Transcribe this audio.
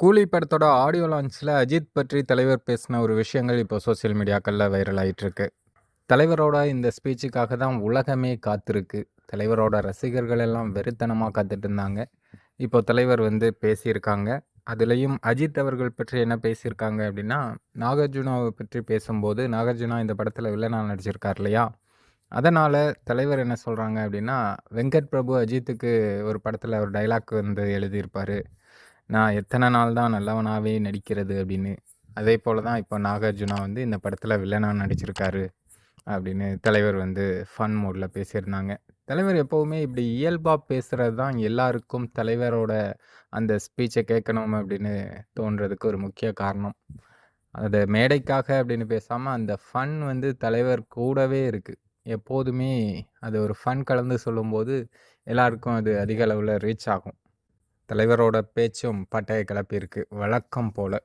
கூலி படத்தோட ஆடியோ லான்ச்சில் அஜித் பற்றி தலைவர் பேசின ஒரு விஷயங்கள் இப்போ சோஷியல் மீடியாக்களில் வைரல் ஆயிட்டிருக்கு. தலைவரோட இந்த ஸ்பீச்சுக்காக தான் உலகமே காத்திருக்கு. தலைவரோட ரசிகர்கள் எல்லாம் வெறித்தனமாக காத்துட்டு இருந்தாங்க. இப்போ தலைவர் வந்து பேசியிருக்காங்க. அதுலேயும் அஜித் அவர்கள் பற்றி என்ன பேசியிருக்காங்க அப்படின்னா நாகார்ஜுனாவை பற்றி பேசும்போது நாகார்ஜுனா இந்த படத்தில் வில்லனாக நடிச்சிருக்கார் இல்லையா? அதனால் தலைவர் என்ன சொல்கிறாங்க அப்படின்னா வெங்கட் பிரபு அஜித்துக்கு ஒரு படத்தில் ஒரு டைலாக் வந்து எழுதியிருப்பார். நான் எத்தனை நாள் தான் நல்லவனாகவே நடிக்கிறது அப்படின்னு. அதே போல் தான் இப்போ நாகார்ஜுனா வந்து இந்த படத்தில் வில்லனாக நடிச்சிருக்காரு அப்படின்னு தலைவர் வந்து ஃபன் மோடில் பேசியிருந்தாங்க. தலைவர் எப்போவுமே இப்படி இயல்பாக பேசுகிறது தான் எல்லாருக்கும் தலைவரோட அந்த ஸ்பீச்சை கேட்கணும் அப்படின்னு தோன்றதுக்கு ஒரு முக்கிய காரணம். அது மேடைக்காக அப்படின்னு பேசாமல் அந்த ஃபன் வந்து தலைவர் கூடவே இருக்குது எப்போதுமே அது ஒரு ஃபன் கலந்து சொல்லும்போது எல்லாருக்கும் அது அதிக அளவில் ரீச் ஆகும். தலைவரோட பேச்சும் பட்டையை கிளப்பியிருக்கு. வழக்கம் போல்.